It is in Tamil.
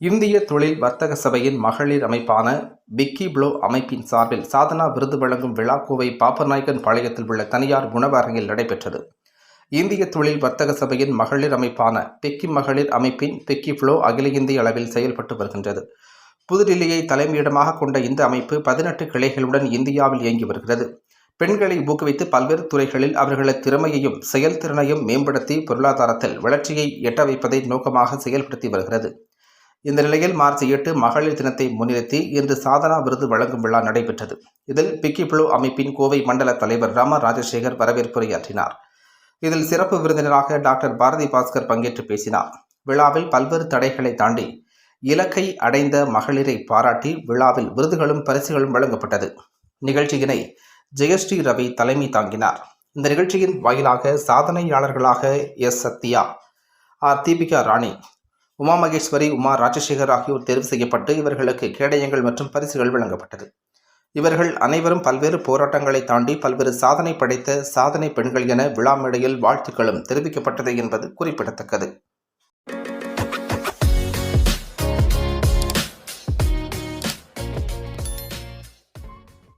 இந்திய தொழில் வர்த்தக சபையின் மகளிர் அமைப்பான பிக்கி ப்ளோ அமைப்பின் சார்பில் சாதனா விருது வழங்கும் விழா கோவை பாப்பநாயக்கன் பாளையத்தில் உள்ள தனியார் உணவரங்கில் நடைபெற்றது. இந்திய தொழில் வர்த்தக சபையின் மகளிர் அமைப்பான பிக்கி மகளிர் அமைப்பின் பிக்கி ப்ளோ அகில இந்திய அளவில் செயல்பட்டு வருகின்றது. புதுடில்லியை தலைமையிடமாக கொண்ட இந்த அமைப்பு பதினெட்டு கிளைகளுடன் இந்தியாவில் இயங்கி வருகிறது. பெண்களை ஊக்குவித்து பல்வேறு துறைகளில் அவர்களது திறமையையும் செயல்திறனையும் மேம்படுத்தி பொருளாதாரத்தில் வளர்ச்சியை எட்ட வைப்பதை நோக்கமாக செயல்படுத்தி வருகிறது. இந்த நிலையில் மார்ச் எட்டு மகளிர் தினத்தை முன்னிறுத்தி இன்று சாதனா விருது வழங்கும் விழா நடைபெற்றது. இதில் பிக்கி ப்ளூ அமைப்பின் கோவை மண்டல தலைவர் ராம ராஜசேகர் வரவேற்புரையாற்றினார். இதில் சிறப்பு விருந்தினராக டாக்டர் பாரதி பாஸ்கர் பங்கேற்று பேசினார். விழாவில் பல்வேறு தடைகளை தாண்டி இலக்கை அடைந்த மகளிரை பாராட்டி விழாவில் விருதுகளும் பரிசுகளும் வழங்கப்பட்டது. நிகழ்ச்சியினை ஜெயஸ்ரீ ரவி தலைமை தாங்கினார். இந்த நிகழ்ச்சியின் வாயிலாக சாதனையாளர்களாக எஸ். சத்யா ஆர். தீபிகா ராணி உமா மகேஸ்வரி உமா ராஜசேகர் ஆகியோர் தேர்வு செய்யப்பட்டு இவர்களுக்கு கேடயங்கள் மற்றும் பரிசுகள் வழங்கப்பட்டது. இவர்கள் அனைவரும் பல்வேறு போராட்டங்களை தாண்டி பல்வேறு சாதனை படைத்த சாதனை பெண்கள் என விழா மேடையில் வாழ்த்துக்களும் தெரிவிக்கப்பட்டது என்பது குறிப்பிடத்தக்கது.